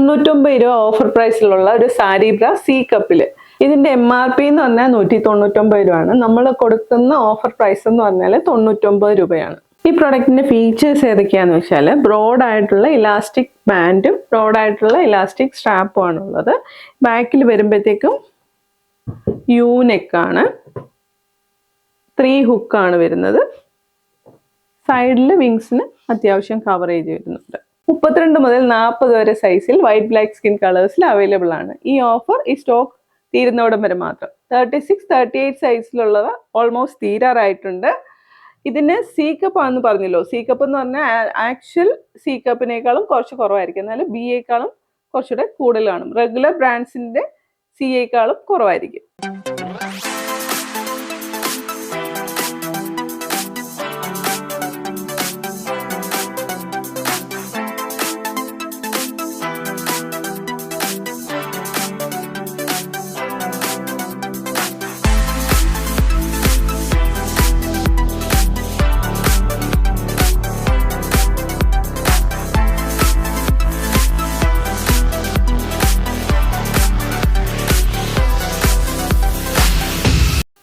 തൊണ്ണൂറ്റൊമ്പത് രൂപ ഓഫർ പ്രൈസിലുള്ള ഒരു സാരി ബ്ര സി കപ്പിൽ ഇതിന്റെ എം ആർ പി എന്ന് പറഞ്ഞാൽ നൂറ്റി തൊണ്ണൂറ്റൊമ്പത് രൂപയാണ്. നമ്മൾ കൊടുക്കുന്ന ഓഫർ പ്രൈസ് എന്ന് പറഞ്ഞാൽ തൊണ്ണൂറ്റൊമ്പത് രൂപയാണ്. ഈ പ്രൊഡക്റ്റിന്റെ ഫീച്ചേഴ്സ് ഏതൊക്കെയാണെന്ന് വെച്ചാൽ ബ്രോഡ് ആയിട്ടുള്ള ഇലാസ്റ്റിക് ബാൻഡും ബ്രോഡ് ആയിട്ടുള്ള ഇലാസ്റ്റിക് സ്ട്രാപ്പും ആണുള്ളത് ബാക്കിൽ വരുമ്പോഴത്തേക്കും യു നെക്കാണ് ത്രീ ഹുക്കാണ് വരുന്നത്. സൈഡിൽ വിങ്സിന് അത്യാവശ്യം കവറേജ് വരുന്നുണ്ട്. മുപ്പത്തിരണ്ട് മുതൽ നാൽപ്പത് വരെ സൈസിൽ വൈറ്റ് ബ്ലാക്ക് സ്കിൻ കളേഴ്സിൽ അവൈലബിൾ ആണ്. ഈ ഓഫർ ഈ സ്റ്റോക്ക് തീരുന്നോടം വരെ മാത്രം. തേർട്ടി സിക്സ് തേർട്ടി എയ്റ്റ് സൈസിലുള്ളവ ഓൾമോസ്റ്റ് തീരാറായിട്ടുണ്ട്. ഇതിന് സി കപ്പ് ആണെന്ന് പറഞ്ഞല്ലോ. സി കപ്പ് എന്ന് പറഞ്ഞാൽ ആക്ച്വൽ സി കപ്പിനേക്കാളും കുറച്ച് കുറവായിരിക്കും. എന്നാലും ബി എക്കാളും കുറച്ചുകൂടെ കൂടുതൽ കാണും റെഗുലർ ബ്രാൻഡ്സിന്റെ സി എക്കാളും കുറവായിരിക്കും.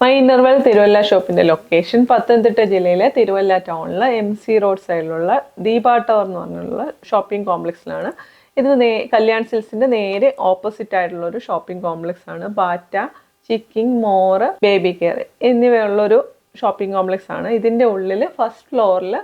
മൈ ഇന്നർവെൽ തിരുവല്ല ഷോപ്പിന്റെ ലൊക്കേഷൻ പത്തനംതിട്ട ജില്ലയിലെ തിരുവല്ല ടൗണിലെ എം സി റോഡ് സൈഡിലുള്ള ദീപ ടവർ എന്ന് പറഞ്ഞുള്ള ഷോപ്പിംഗ് കോംപ്ലക്സിലാണ് ഇത് നേ കല്യാൺ സിൽസിന്റെ നേരെ ഓപ്പോസിറ്റ് ആയിട്ടുള്ള ഒരു ഷോപ്പിംഗ് കോംപ്ലക്സ് ആണ്. Bata Chicking More baby care എന്നിവയുള്ള ഒരു ഷോപ്പിംഗ് കോംപ്ലക്സ് ആണ്. ഇതിന്റെ ഉള്ളിൽ ഫസ്റ്റ് ഫ്ലോറിൽ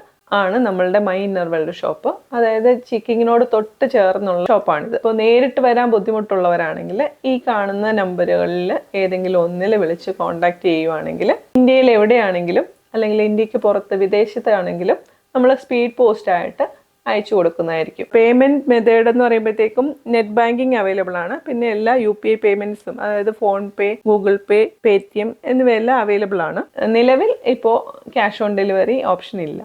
ആണ് നമ്മളുടെ മൈ ഇന്നർവെൽഡ് ഷോപ്പ് അതായത് ചിക്കിങ്ങിനോട് തൊട്ട് ചേർന്നുള്ള ഷോപ്പാണിത് അപ്പോൾ നേരിട്ട് വരാൻ ബുദ്ധിമുട്ടുള്ളവരാണെങ്കിൽ ഈ കാണുന്ന നമ്പറുകളിൽ ഏതെങ്കിലും ഒന്നിൽ വിളിച്ച് കോൺടാക്റ്റ് ചെയ്യുവാണെങ്കിൽ ഇന്ത്യയിൽ എവിടെയാണെങ്കിലും അല്ലെങ്കിൽ ഇന്ത്യയ്ക്ക് പുറത്ത് വിദേശത്താണെങ്കിലും നമ്മൾ സ്പീഡ് പോസ്റ്റായിട്ട് അയച്ചു കൊടുക്കുന്നതായിരിക്കും. പേയ്മെന്റ് മെത്തേഡ് എന്ന് പറയുമ്പോഴത്തേക്കും നെറ്റ് ബാങ്കിങ് അവൈലബിൾ ആണ്. പിന്നെ എല്ലാ യു പി ഐ പേയ്മെന്റ്സും അതായത് PhonePe Google Pay Paytm എന്നിവയെല്ലാം അവൈലബിൾ ആണ്. നിലവിൽ ഇപ്പോൾ ക്യാഷ് ഓൺ ഡെലിവറി ഓപ്ഷൻ ഇല്ല.